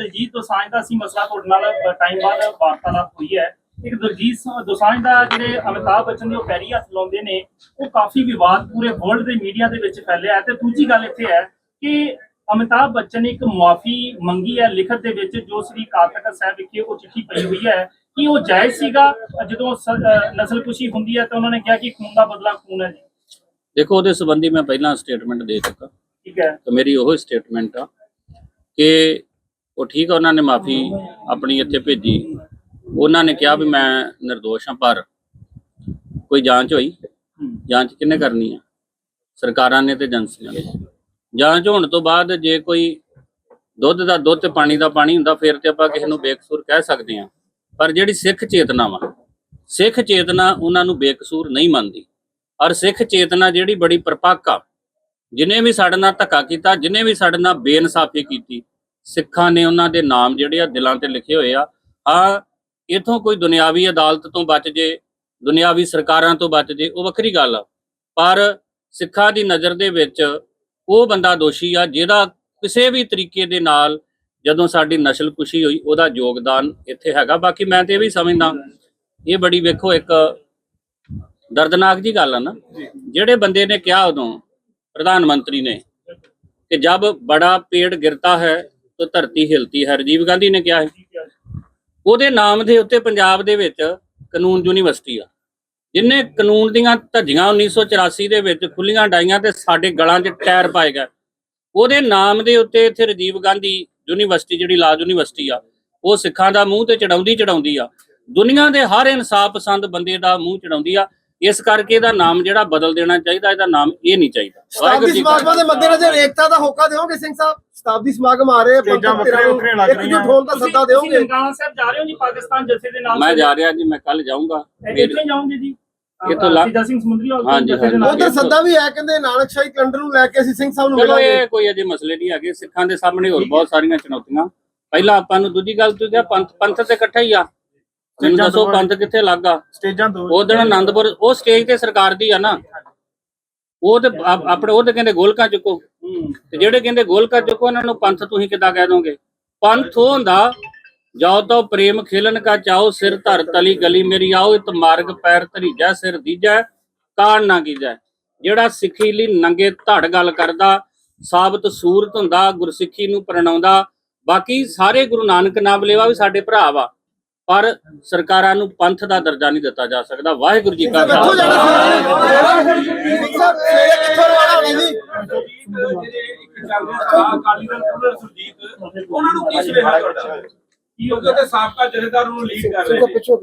ਦਲਜੀਤ ਦੋਸਾਂਝ ਦਾ ਸੀ ਮਸਲਾ ਤੁਹਾਡੇ ਨਾਲ ਟਾਈਮ ਬਾਅਦ ਵਾਰਤਾਲਾਪ ਹੋਈ ਹੈ। ਇੱਕ ਦਲਜੀਤ ਦੋਸਾਂਝ ਦਾ ਜਿਹੜੇ ਅਮਿਤਾਭ ਬੱਚਨ ਦੇ ਉਹ ਪੈਰੀ ਹੱਥ ਲਾਉਂਦੇ ਨੇ ਉਹ ਕਾਫੀ ਵਿਵਾਦ ਪੂਰੇ ਵਰਲਡ ਦੇ ਮੀਡੀਆ ਦੇ ਵਿੱਚ ਫੈਲਿਆ ਹੈ ਤੇ ਦੂਜੀ ਗੱਲ ਇੱਥੇ ਹੈ ਕਿ ਅਮਿਤਾਭ ਬੱਚਨ ਨੇ ਇੱਕ ਮੁਆਫੀ ਮੰਗੀ ਹੈ ਲਿਖਤ ਦੇ ਵਿੱਚ ਜੋ ਸ੍ਰੀ ਅਕਾਲ ਤਖਤ ਸਾਹਿਬ ਵਿਖੇ ਉਹ ਚਿੱਠੀ ਪਈ ਹੋਈ ਹੈ ਕਿ ਉਹ ਜਾਇਜ਼ ਸੀਗਾ ਜਦੋਂ ਨਸਲਕੁਸ਼ੀ ਹੁੰਦੀ ਹੈ ਤਾਂ ਉਹਨਾਂ ਨੇ ਕਿਹਾ ਕਿ ਖੂਨ ਦਾ ਬਦਲਾ ਖੂਨ ਹੈ ਜੀ। ਦੇਖੋ ਉਹਦੇ ਸੰਬੰਧੀ ਮੈਂ ਪਹਿਲਾਂ ਸਟੇਟਮੈਂਟ ਦੇ ਚੁੱਕਾ। ਠੀਕ ਹੈ। ਤੇ ਮੇਰੀ ਉਹ ਸਟੇਟਮੈਂਟ ਆ ਕਿ ਉਹ ਠੀਕ ਆ, ਉਹਨਾਂ ਨੇ ਮਾਫੀ ਆਪਣੀ ਇੱਥੇ ਭੇਜੀ। ਉਹਨਾਂ ਨੇ ਕਿਹਾ ਵੀ ਮੈਂ નિર્ਦੋਸ਼ ਹਾਂ, ਪਰ ਕੋਈ ਜਾਂਚ ਹੋਈ? ਜਾਂਚ ਕਿੰਨੇ ਕਰਨੀ ਆ? ਸਰਕਾਰਾਂ ਨੇ ਤੇ ਏਜੰਸੀਆਂ ਨੇ। ਜਾਂਚ ਹੋਣ ਤੋਂ ਬਾਅਦ ਜੇ ਕੋਈ ਦੁੱਧ ਦਾ ਦੁੱਧ ਤੇ ਪਾਣੀ ਦਾ ਪਾਣੀ ਹੁੰਦਾ, ਫਿਰ ਤੇ ਆਪਾਂ ਕਿਸੇ ਨੂੰ ਬੇਕਸੂਰ ਕਹਿ ਸਕਦੇ ਹਾਂ। ਪਰ ਜਿਹੜੀ ਸਿੱਖ ਚੇਤਨਾ ਵਾ, ਸਿੱਖ ਚੇਤਨਾ ਉਹਨਾਂ ਨੂੰ ਬੇਕਸੂਰ ਨਹੀਂ ਮੰਨਦੀ। ਔਰ ਸਿੱਖ ਚੇਤਨਾ ਜਿਹੜੀ ਬੜੀ ਪਰਪੱਕ ਆ, ਜਿਨੇ ਵੀ ਸਾਡੇ ਨਾਲ ਧੱਕਾ ਕੀਤਾ, ਜਿਨੇ ਵੀ ਸਾਡੇ ਨਾਲ ਬੇਇਨਸਾਫੀ ਕੀਤੀ ਸਿੱਖਾਂ ਨੇ ਉਹਨਾਂ ਦੇ ਨਾਮ ਜਿਹੜੇ ਆ ਦਿਲਾਂ ਤੇ ਲਿਖੇ ਹੋਏ ਆ। ਆ ਇਥੋਂ ਕੋਈ ਦੁਨਿਆਵੀ ਅਦਾਲਤ ਤੋਂ ਬਚ ਜੇ ਦੁਨਿਆਵੀ ਸਰਕਾਰਾਂ ਤੋਂ ਬਚ ਜੇ ਉਹ ਵੱਖਰੀ ਗੱਲ ਆ। ਪਰ ਸਿੱਖਾਂ ਦੀ ਨਜ਼ਰ ਦੇ ਵਿੱਚ ਉਹ ਬੰਦਾ ਦੋਸ਼ੀ ਆ ਜਿਹੜਾ ਕਿਸੇ ਵੀ ਤਰੀਕੇ ਦੇ ਨਾਲ ਜਦੋਂ ਸਾਡੀ ਨਸਲਕੁਸ਼ੀ ਹੋਈ ਉਹਦਾ ਯੋਗਦਾਨ ਇੱਥੇ ਹੈਗਾ। ਬਾਕੀ ਮੈਂ ਤੇ ਇਹ ਵੀ ਸਮਝਦਾ ਇਹ ਬੜੀ ਵੇਖੋ ਇੱਕ ਦਰਦਨਾਕ ਜੀ ਗੱਲ ਆ ਨਾ। ਜਿਹੜੇ ਬੰਦੇ ਨੇ ਕਿਹਾ ਉਦੋਂ ਪ੍ਰਧਾਨ ਮੰਤਰੀ ਨੇ ਕਿ ਜਬ ਬੜਾ ਪੇੜ ਗਿਰਤਾ ਹੈ ਤਾਂ ਧਰਤੀ ਹਿਲਤੀ ਹੈ ਰਾਜੀਵ ਗਾਂਧੀ ਨੇ ਕਿਹਾ ਹੈ ਉਹਦੇ ਨਾਮ ਦੇ ਉੱਤੇ ਪੰਜਾਬ ਦੇ ਵਿੱਚ ਕਾਨੂੰਨ ਯੂਨੀਵਰਸਿਟੀ ਆ। ਜਿਨੇ ਕਾਨੂੰਨ ਦੀਆਂ ਧੱਜੀਆਂ 1984 ਦੇ ਵਿੱਚ ਖੁੱਲੀਆਂ ਡਾਈਆਂ ਤੇ ਸਾਡੇ ਗਲਾਂ 'ਚ ਟਾਇਰ ਪਾਏ ਗਏ। ਉਹਦੇ ਨਾਮ ਦੇ ਉੱਤੇ ਇੱਥੇ ਰਾਜੀਵ ਗਾਂਧੀ ਯੂਨੀਵਰਸਿਟੀ, ਜਿਹੜੀ ਲਾ ਯੂਨੀਵਰਸਿਟੀ ਆ, ਉਹ ਸਿੱਖਾਂ ਦਾ ਮੂੰਹ ਤੇ ਚੜਾਉਂਦੀ ਚੜਾਉਂਦੀ ਆ। ਦੁਨੀਆ ਦੇ ਹਰ ਇਨਸਾਫ ਪਸੰਦ ਬੰਦੇ ਦਾ ਮੂੰਹ ਚੜਾਉਂਦੀ ਆ। ਇਸ ਕਰਕੇ ਇਹਦਾ ਨਾਮ ਜਿਹੜਾ ਬਦਲ ਦੇਣਾ ਚਾਹੀਦਾ ਇਹਦਾ ਨਾਮ ਇਹ ਨਹੀਂ ਚਾਹੀਦਾ। ਸ਼ਤਾਬਦੀ ਸਮਾਗਮਾਂ ਦੇ ਮੱਦੇਨਜ਼ਰ ਏਕਤਾ ਦਾ ਹੋਕਾ ਦਿਓਗੇ ਸਿੰਘ ਸਾਹਿਬ? ਸ਼ਤਾਬਦੀ ਸਮਾਗਮ ਆ ਰਹੇ ਆ ਵੱਖਰੀਆਂ ਲੱਗ ਇੱਕ। ਹੋਣ ਦਾ ਸੱਦਾ ਦਿਓਗੇ? ਨਨਕਾਣਾ ਸਾਹਿਬ ਜਾ ਰਹੇ ਹੋ ਜੀ ਪਾਕਿਸਤਾਨ ਜਥੇ ਦੇ ਨਾਲ? ਮੈਂ ਜਾ ਰਿਹਾ ਜੀ ਮੈਂ ਕੱਲ ਜਾਊਂਗਾ। ਕਿੱਥੇ ਜਾਓਗੇ ਜੀ? ਇਹ ਤੋਂ ਸਿੱਧਾ ਸਿੰਘ ਸਮੁੰਦਰੀ ਹਾਲ ਉਧਰ ਸੱਦਾ ਵੀ ਹੈ ਕਹਿੰਦੇ ਨਾਨਕਸ਼ਾਹੀ ਕੈਲੰਡਰ ਨੂੰ ਲੈ ਕੇ ਅਸੀਂ ਸਿੰਘ ਸਾਹਿਬ ਨੂੰ ਚਲੋ ਮਿਲਾਂਗੇ। ਇਹ ਕੋਈ ਅਜੇ ਮਸਲੇ ਨਹੀਂ ਹੈਗੇ। ਸਿੱਖਾਂ ਦੇ ਸਾਹਮਣੇ ਹੋਰ ਬਹੁਤ ਸਾਰੀਆਂ ਚੁਣੌਤੀਆਂ। ਪਹਿਲਾਂ ਆਪਾਂ ਨੂੰ ਦੂਜੀ ਗੱਲ ਤੁਸੀਂ ਕਿਹਾ ਪੰਥ ਪੰਥ ਤੇ ਇਕੱਠਾ ਹੀ ਆ। ਮੈਨੂੰ ਦੱਸੋ ਪੰਥ ਕਿੱਥੇ ਲੱਗਾ ਸਟੇਜਾਂ ਦੋ ਉਹ ਦਿਨ ਆਨੰਦਪੁਰ ਉਹ ਸਟੇਜ ਤੇ ਸਰਕਾਰ ਦੀ ਆ ਨਾ। ਉਹ ਤੇ ਆਪ- ਆਪਣੇ ਉਹ ਤੇ ਕਹਿੰਦੇ ਗੋਲਕਾਂ ਚੁੱਕੋ। ਤੇ ਜਿਹੜੇ ਕਹਿੰਦੇ ਗੋਲਕਾਂ ਚੁੱਕੋ ਉਹਨਾਂ ਨੂੰ ਪੰਥ ਤੁਸੀਂ ਕਿੱਦਾਂ ਕਹਿ ਦੋਗੇ? ਪੰਥ ਉਹ ਹੁੰਦਾ ਜਾਓ ਤਾਂ ਪ੍ਰੇਮ ਖੇਲਨ ਕਾ ਚਾਓ ਸਿਰ ਧਰ ਤਲੀ ਗਲੀ ਮੇਰੀ ਆਓ ਇਤ ਮਾਰਗ ਪੈਰ ਧਰੀਜੈ ਸਿਰ ਦੀਜੈ ਕਾਣ ਨਾ ਕੀਜੈ। ਜਿਹੜਾ ਸਿੱਖੀ ਲਈ ਨੰਗੇ ਧੜ ਗੱਲ ਕਰਦਾ ਸਾਬਤ ਸੂਰਤ ਹੁੰਦਾ ਗੁਰਸਿੱਖੀ ਨੂੰ ਪ੍ਰਣਾਉਂਦਾ ਬਾਕੀ ਸਾਰੇ ਗੁਰੂ ਨਾਨਕ ਨਾਮ ਲੈਵਾ ਵੀ ਸਾਡੇ ਭਰਾ ਵਾ। ਪਰ ਸਰਕਾਰਾਂ ਨੂੰ ਪੰਥ ਦਾ ਦਰਜਾ ਨਹੀਂ ਦਿੱਤਾ ਜਾ ਸਕਦਾ। ਵਾਹਿਗੁਰੂ ਜੀ ਕਾ ਖਾਲਸਾ। ਉਹਨਾਂ ਨੂੰ ਕੀ ਸੁਨੇਹਾ ਤੁਹਾਡਾ? ਕਿਉਂਕਿ ਉਹਦੇ ਸਾਬਕਾ ਜਥੇਦਾਰ ਨੂੰ ਲੀਡ ਕਰ ਰਹੇ ਨੇ ਪਿੱਛੋਂ